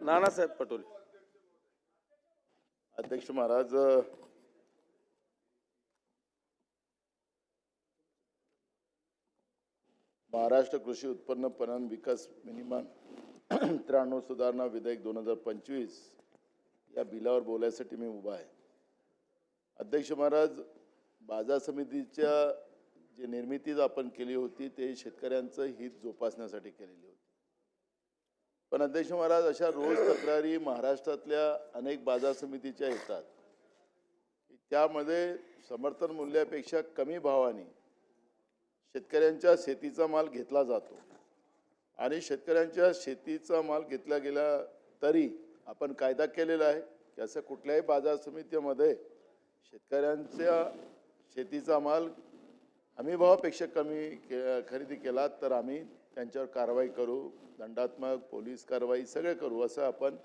नानासाहेब पटोले. अध्यक्ष महाराज महाराष्ट्र कृषी उत्पन्न पणन विकास मिनिमम त्र्याण्णव सुधारणा विधेयक दोन हजार पंचवीस या बिलावर बोलायसाठी मी उभा आहे. अध्यक्ष महाराज बाजार समितीच्या जी निर्मिती आपण केली होती ते शेतकऱ्यांचं हित जोपासण्यासाठी केलेली होती. पण अध्यक्ष महाराज अशा रोज तक्रारी महाराष्ट्रातल्या अनेक बाजार समितीच्या येतात. त्यामध्ये समर्थन मूल्यापेक्षा कमी भावाने शेतकऱ्यांच्या शेतीचा माल घेतला जातो. आणि शेतकऱ्यांच्या शेतीचा माल घेतला गेला तरी आपण कायदा केलेला आहे की असं कुठल्याही बाजार समितीमध्ये शेतकऱ्यांच्या शेतीचा माल हमीभावापेक्षा कमी के खरेदी केला तर आम्ही त्यांच्यावर कारवाई करू दंडात्मक पोलीस कारवाई सगळे करू असं आपण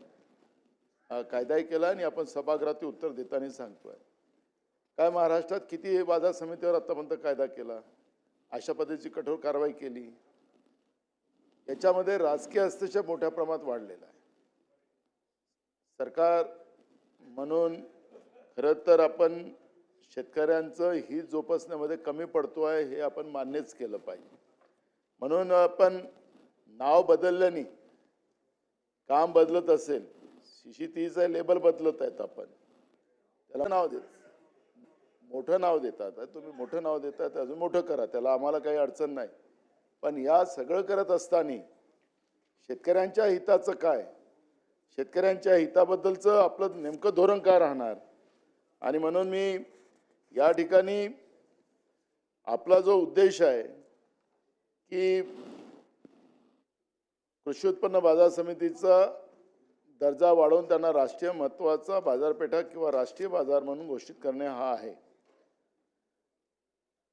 कायदाही केला आणि आपण सभागृहात उत्तर देताना सांगतोय. काय महाराष्ट्रात किती बाजार समितीवर आतापर्यंत कायदा केला? अशा पद्धतीची कठोर कारवाई केली. याच्यामध्ये राजकीय हस्तक्षेप मोठ्या प्रमाणात वाढलेला आहे. सरकार म्हणून खरं तर आपण शेतकऱ्यांचं हित जोपासण्यामध्ये कमी पडतो आहे हे आपण मान्यच केलं पाहिजे. म्हणून आपण नाव बदलल्याने काम बदलत असेल शिशी तीचं लेबल बदलत आहेत आपण. त्याला नाव देत मोठं नाव देतात. तुम्ही मोठं नाव देतात अजून मोठं करा. त्याला आम्हाला काही अडचण नाही. पण या सगळं करत असताना शेतकऱ्यांच्या हिताचं काय? शेतकऱ्यांच्या हिताबद्दलचं आपलं नेमकं धोरण काय राहणार? आणि म्हणून मी या ठिकाणी आपला जो उद्देश आहे की कृषी उत्पन्न बाजार समितीचा दर्जा वाढवून त्यांना राष्ट्रीय महत्त्वाचा बाजारपेठा किंवा राष्ट्रीय बाजार म्हणून घोषित करणे हा आहे.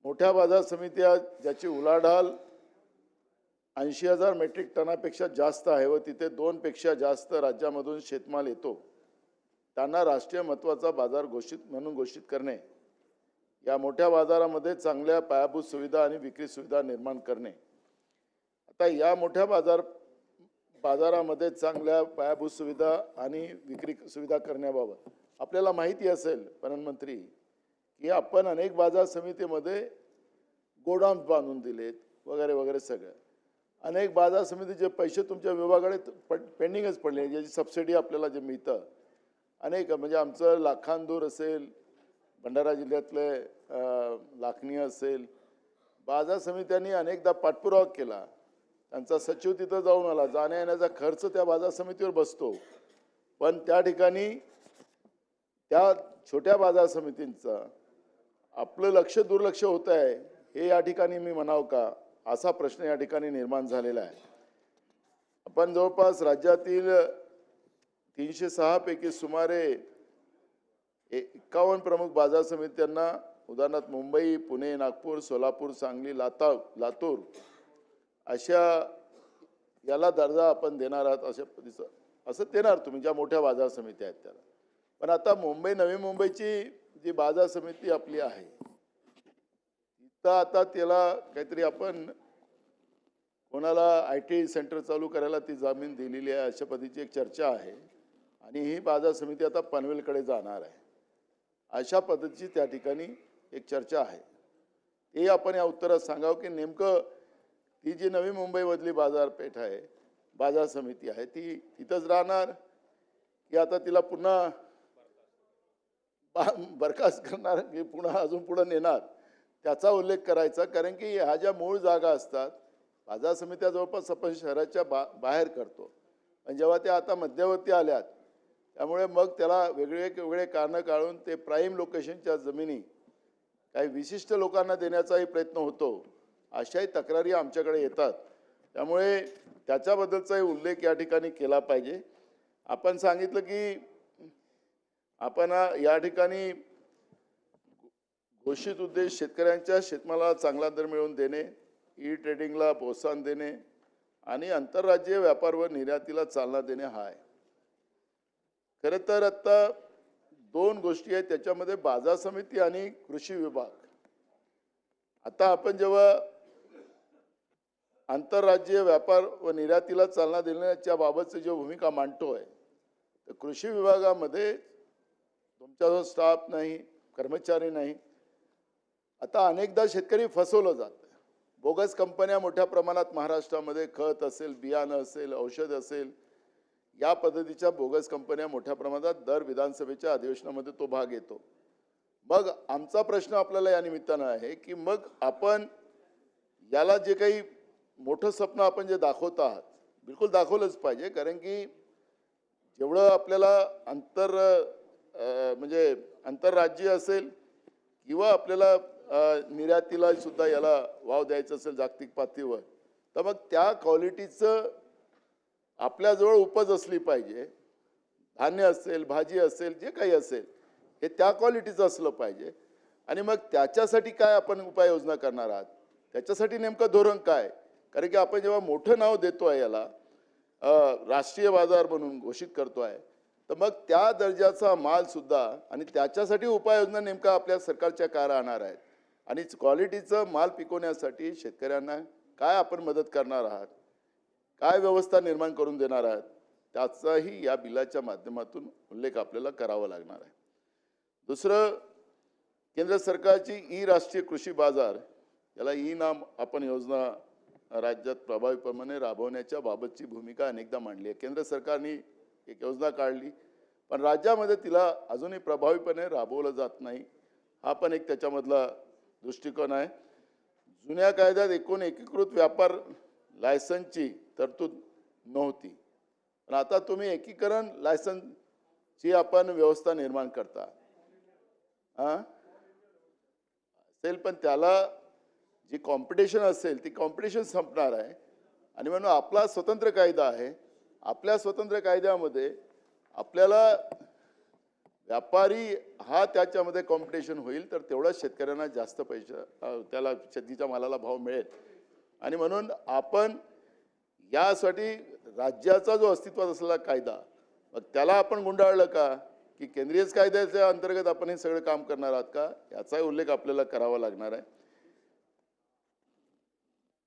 मोठ्या बाजार समित्या ज्याची उलाढाल ऐंशी हजार मेट्रिक टनापेक्षा जास्त आहे व तिथे दोनपेक्षा जास्त राज्यामधून शेतमाल येतो त्यांना राष्ट्रीय महत्त्वाचा बाजार घोषित म्हणून घोषित करणे या मोठ्या बाजारामध्ये चांगल्या पायाभूत सुविधा आणि विक्री सुविधा निर्माण करणे. आता या मोठ्या बाजार बाजारामध्ये चांगल्या पायाभूत सुविधा आणि विक्री सुविधा करण्याबाबत आपल्याला माहिती असेल प्रधानमंत्री की आपण अनेक बाजार समितीमध्ये गोडाऊन बांधून दिलेत वगैरे वगैरे सगळं. अनेक बाजार समितीचे पैसे तुमच्या विभागाकडे पेंडिंगच पडले ज्याची सबसिडी आपल्याला जे मिळतं. अनेक म्हणजे आमचं लाखांदूर असेल भंडारा जिल्ह्यातले लाखणी असेल बाजार समित्यांनी अनेकदा पाठपुरावा केला. त्यांचा सचिव तिथं जाऊन आला. जाण्या येण्याचा खर्च त्या बाजार समितीवर बसतो. पण त्या ठिकाणी त्या छोट्या बाजार समितींचा आपलं लक्ष दुर्लक्ष होत आहे हे या ठिकाणी मी म्हणावं का? असा प्रश्न या ठिकाणी निर्माण झालेला आहे. आपण जवळपास राज्यातील तीनशे सहा पैकी सुमारे एक्कावन्न प्रमुख बाजार समित्यांना उदाहरणार्थ मुंबई पुणे नागपूर सोलापूर सांगली लाता लातूर अशा याला दर्जा आपण देणार आहात अशा पद्धतीचं. असं देणार तुम्ही ज्या मोठ्या बाजार समित्या आहेत त्याला. पण आता मुंबई नवी मुंबईची जी बाजार समिती आपली आहे तिथं आता त्याला काहीतरी आपण कोणाला आय टी सेंटर चालू करायला ती जमीन दिलेली आहे अशा पद्धतीची एक चर्चा आहे. आणि ही बाजार समिती आता पनवेलकडे जाणार आहे. अशा पद्धतीची त्या ठिकाणी एक चर्चा आहे. ते आपण या उत्तरात सांगावं की नेमकं ती जी नवी मुंबईमधली बाजारपेठ आहे बाजार समिती आहे ती तिथंच राहणार. की आता तिला पुन्हा बा- बरखास्त करणार की पुन्हा अजून पुढं नेणार त्याचा उल्लेख करायचा. कारण की ह्या ज्या मूळ जागा असतात बाजार समित्या जवळपास आपण शहराच्या बा बाहेर करतो. पण जेव्हा त्या आता मध्यवर्ती आल्यात त्यामुळे मग त्याला वेगळे वेगळे कारणं काढून ते प्राईम लोकेशनच्या जमिनी काही विशिष्ट लोकांना देण्याचाही प्रयत्न होतो. अशाही तक्रारी आमच्याकडे येतात. त्यामुळे त्याच्याबद्दलचाही उल्लेख या ठिकाणी केला पाहिजे. आपण सांगितलं की आपण या ठिकाणी घोषित उद्देश शेतकऱ्यांच्या शेतमाला चांगला दर मिळवून देणे ई ट्रेडिंगला प्रोत्साहन देणे आणि आंतरराज्यीय व्यापार व निर्यातीला चालना देणे हा आहे. खरं तर आता दोन गोष्टी आहेत त्याच्यामध्ये बाजार समिती आणि कृषी विभाग. आता आपण जेव्हा आंतरराज्यीय व्यापार व निर्यातीला चालना देण्याच्या बाबतची जी भूमिका मांडतो आहे तर कृषी विभागामध्ये तुमचा जो स्टाफ नाही कर्मचारी नाही. आता अनेकदा शेतकरी फसवलं जातं बोगस कंपन्या मोठ्या प्रमाणात महाराष्ट्रामध्ये खत असेल बियाणं असेल औषध असेल या पद्धतीच्या बोगस कंपन्या मोठ्या प्रमाणात दर विधानसभेच्या अधिवेशनामध्ये तो भाग येतो. मग आमचा प्रश्न आपल्याला या निमित्तानं आहे की मग आपण याला जे काही मोठं स्वप्न आपण जे दाखवत आहात बिलकुल दाखवलंच पाहिजे. कारण की जेवढं आपल्याला आंतर म्हणजे आंतरराज्य असेल किंवा आपल्याला निर्यातीला सुद्धा याला वाव द्यायचा असेल जागतिक पातळीवर तर मग त्या क्वालिटीचं आपल्याजवळ उपज असली पाहिजे. धान्य असेल भाजी असेल जे काही असेल हे त्या क्वालिटीचं असलं पाहिजे. आणि मग त्याच्यासाठी काय आपण उपाययोजना करणार आहात? त्याच्यासाठी नेमकं धोरण काय? कारण की आपण जेव्हा मोठं नाव देतो आहे याला राष्ट्रीय बाजार म्हणून घोषित करतो आहे तर मग त्या दर्जाचा माल सुद्धा आणि त्याच्यासाठी उपाययोजना नेमका आपल्या सरकारच्या काय राहणार आहेत. आणि क्वालिटीचं माल पिकवण्यासाठी शेतकऱ्यांना काय आपण मदत करणार आहात? काय व्यवस्था निर्माण करून देणार आहात? त्याचाही या बिलाच्या माध्यमातून उल्लेख आपल्याला करावा लागणार आहे. दुसरं केंद्र सरकारची ई राष्ट्रीय कृषी बाजार याला ई नाम आपण योजना राज्यात प्रभावीपणे राबवण्याच्या बाबतची भूमिका अनेकदा मांडली आहे. केंद्र सरकारने एक योजना काढली पण राज्यामध्ये तिला अजूनही प्रभावीपणे राबवलं जात नाही हा पण एक त्याच्यामधला दृष्टिकोन आहे. जुन्या कायद्यात एकूण एकीकृत व्यापार लायसनची तरतूद नव्हती. पण आता तुम्ही एकीकरण लायसनची आपण व्यवस्था निर्माण करता. हां? असेल पण त्याला जी कॉम्पिटिशन असेल ती कॉम्पिटिशन संपणार आहे. आणि म्हणून आपला स्वतंत्र कायदा आहे. आपल्या स्वतंत्र कायद्यामध्ये आपल्याला व्यापारी हा त्याच्यामध्ये कॉम्पिटिशन होईल तर तेवढाच शेतकऱ्यांना जास्त पैसा त्याला शेतीच्या मालाला भाव मिळेल. आणि म्हणून आपण यासाठी राज्याचा जो अस्तित्वात असलेला कायदा मग त्याला आपण गुंडाळलं का? की केंद्रीय कायद्याच्या अंतर्गत आपण हे सगळं काम करणार आहात का? याचाही उल्लेख आपल्याला करावा लागणार आहे.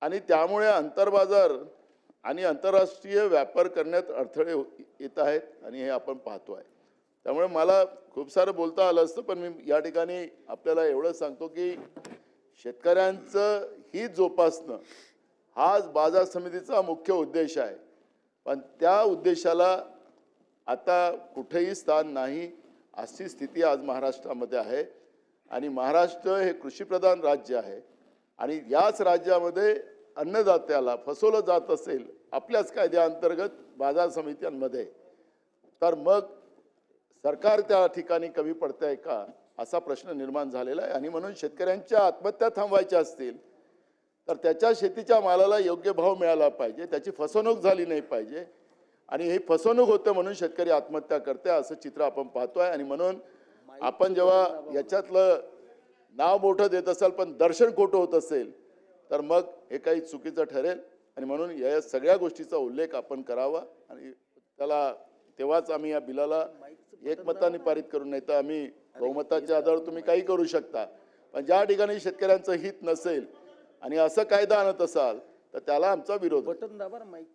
आणि त्यामुळे आंतरबाजार आणि आंतरराष्ट्रीय व्यापार करण्यात अडथळे हो- येत आहेत आणि हे आपण पाहतो आहे. त्यामुळे मला खूप सारं बोलता आलं असतं पण मी या ठिकाणी आपल्याला एवढं सांगतो की शेतकऱ्यांचं ही जोपासणं हाच बाजार समितीचा मुख्य उद्देश आहे. पण त्या उद्देशाला आता कुठेही स्थान नाही अशी स्थिती आज महाराष्ट्रामध्ये आहे. आणि महाराष्ट्र हे कृषीप्रधान राज्य आहे. आणि याच राज्यामध्ये अन्नदात्याला फसवलं जात असेल आपल्याच कायद्याअंतर्गत बाजार समित्यांमध्ये तर मग सरकार त्या ठिकाणी कमी पडतंय का? असा प्रश्न निर्माण झालेला आहे. आणि म्हणून शेतकऱ्यांच्या आत्महत्या थांबवायच्या असतील तर त्याच्या शेतीच्या मालाला योग्य भाव मिळाला पाहिजे त्याची फसवणूक झाली नाही पाहिजे. आणि ही फसवणूक होतं म्हणून शेतकरी आत्महत्या करते असं चित्र आपण पाहतोय. आणि म्हणून आपण जेव्हा याच्यातलं नाव मोठं देत असाल पण दर्शन खोटं होत असेल तर मग हे काही चुकीचं ठरेल. आणि म्हणून या सगळ्या गोष्टीचा उल्लेख आपण करावा. आणि त्याला तेव्हाच आम्ही या बिलाला एकमताने पारित करू नाही तर आम्ही बहुमताच्या आधारावर तुम्ही काही करू शकता. पण ज्या ठिकाणी शेतकऱ्यांचं हित नसेल आणि असं कायदा आणत असाल तर त्याला आमचा विरोध. बटन दाबा माईक